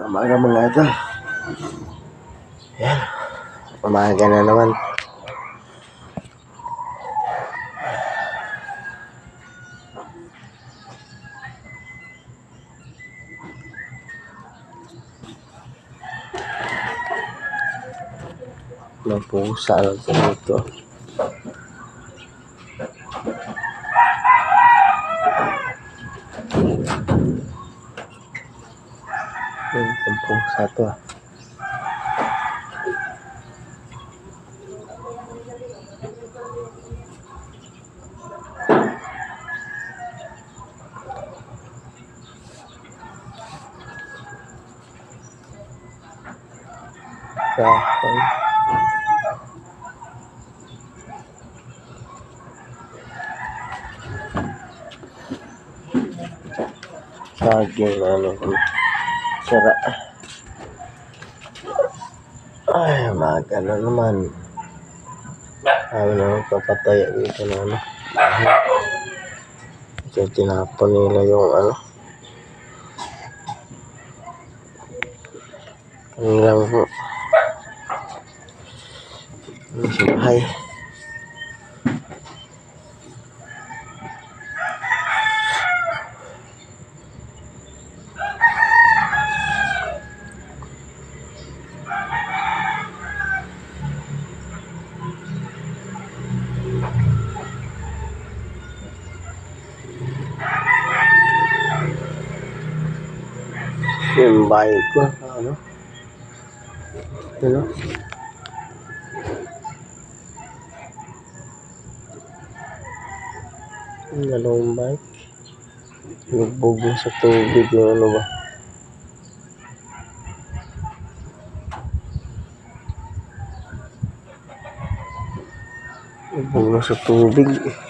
Umaga mga idol. Yan. Umaga na naman. May pusa lang sa dito. Yung pusa to ah. Kahoy. Saging ano. Sira. Ay, umaga na naman. Ayaw na magpapataya dito na ano. Kasi tinapon nila yung ano. Kanilang po. Ano si Bahay. Yung bahay ko. Ano? Ano? Yung dalawang bike. Lugbog na sa tubig yung ano ba? Lugbog na sa tubig. Yasok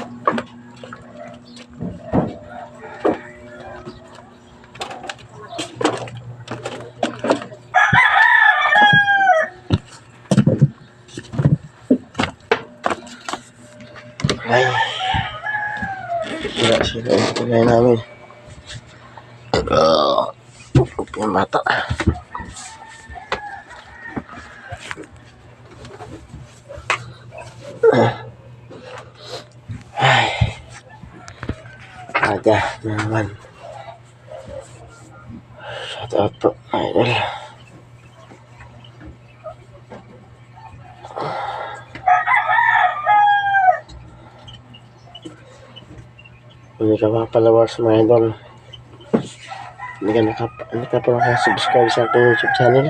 kulay namin. Uh, bata. Ay. Aga na naman. Shout out po. Hindi ka pa followers mga idol. Hindi ka, naka, hindi ka pa nakasubscribe sa aking YouTube channel.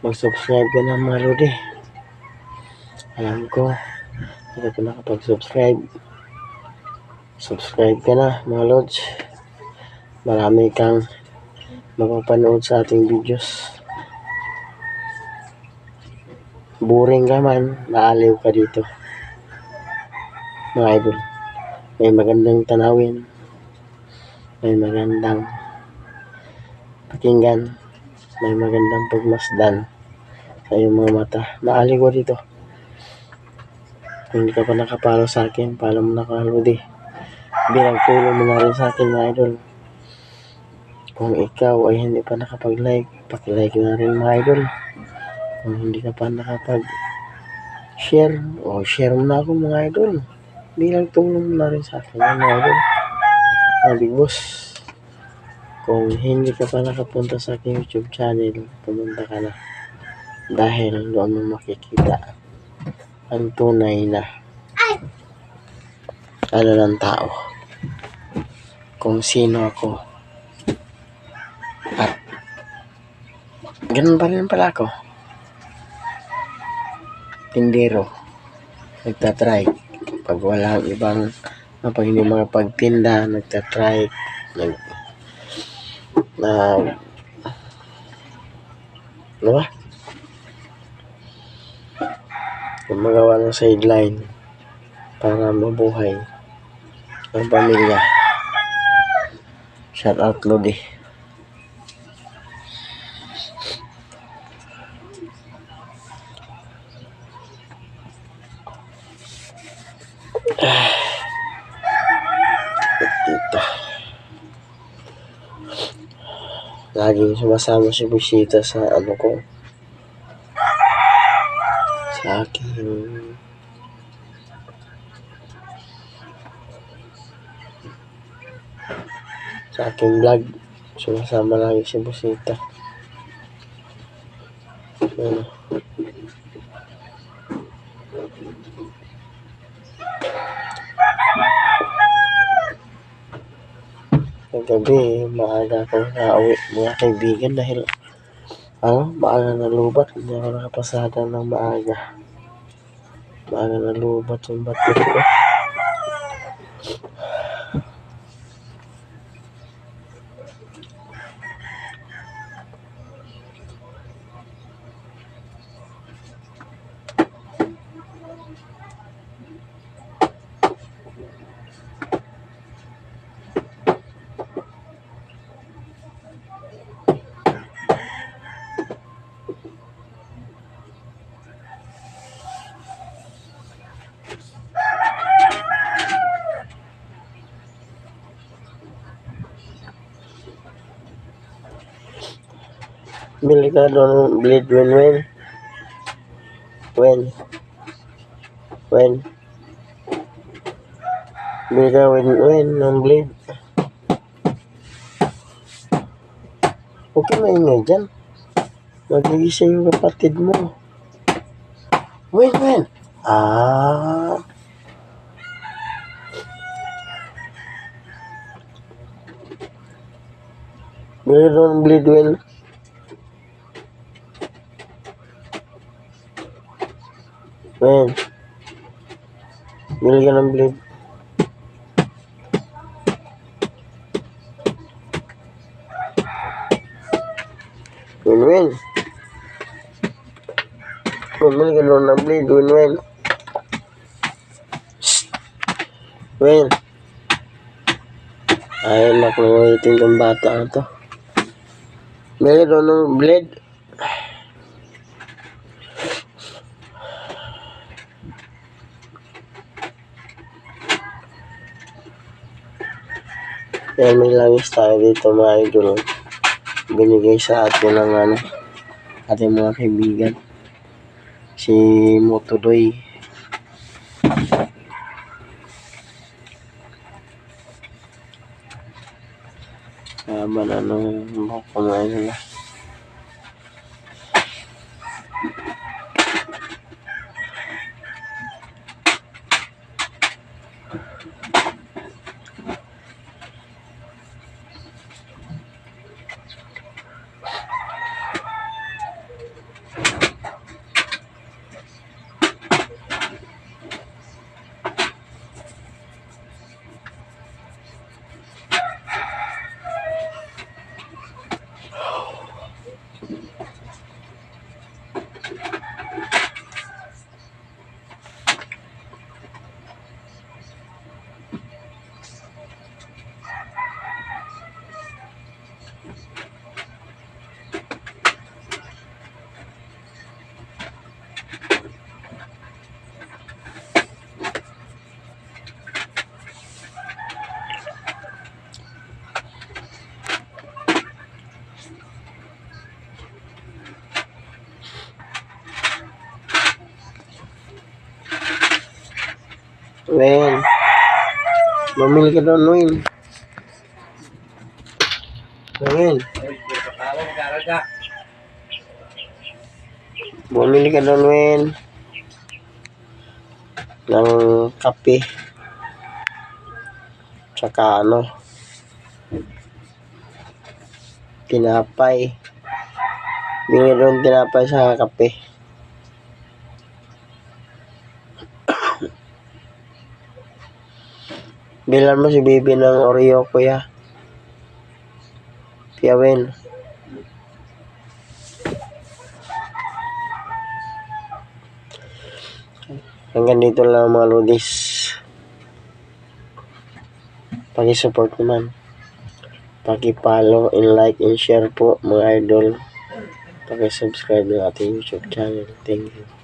Mag-subscribe ka na mga lodi. Alam ko, hindi ka pa nakapag-subscribe. Subscribe ka na mga lods. Marami kang mapapanood sa ating videos. Boring ka man, naaliw ka dito. Mga idol. May magandang tanawin. May magandang pakinggan. May magandang pagmasdan sa iyong mga mata. Maaliw ko dito. Kung hindi ka pa nakapalo sa akin, palo mo na kaludi. Bilang tulong mo na rin sa akin mga idol. Kung ikaw ay hindi pa nakapag-like, paki-like na rin mga idol. Kung hindi ka pa nakapag-share, o share mo na ako mga idol. Bilang tulong na rin sa akin mga idol. Mga big boss. Kung hindi ka pa nakapunta sa aking YouTube channel, pumunta ka na. Dahil doon mo makikita ang tunay na ano ng tao. Kung sino ako. At ganun pa rin pala ako. Tindero. Nagtatry pag wala walang ibang ah, pag hindi mga pagtinda nagtatry nag na ano ba? Gumagawa ng sideline para mabuhay ang pamilya. Shout out Lodi. Laging sumasama si Busita sa ano ko. Sa aking sa aking vlog. Sumasama lagi si Busita. Ano. Kagabi, maaga ako nauwi mga kaibigan dahil ano, maaga na lubat. Hindi ako nakapasada ng maaga. Maaga na lubat yung batid ko. Bili ka doon ng blade when when? When? When? Bili ka when when ng? Huwag ka maingay dyan. Magigising yung kapatid mo. When when? Ah. Bili doon ng blade when? Man. Bili ka ng blade. Win win. Bumili ka doon ng blade. Win win. Ay, nakulitin tong bata na to. Bili ka ng blade. Yan, may langis tayo dito mga idol. Binigay sa atin ng ano, ating mga kaibigan. Si Motodoy. Nung buhok kumain nila. Wen. Mamili ka doon, Wen. Wen. Bumili ka doon, Wen. Ng kape. Tsaka ano. Tinapay. Bili doon tinapay sa kape. Bilan mo si Bibi ng Oreo, kuya. Wen. Hanggang dito lang mga Ludis. Paki-support naman. Paki-follow and like and share po mga idol. Paki-subscribe ng ating YouTube channel. Thank you.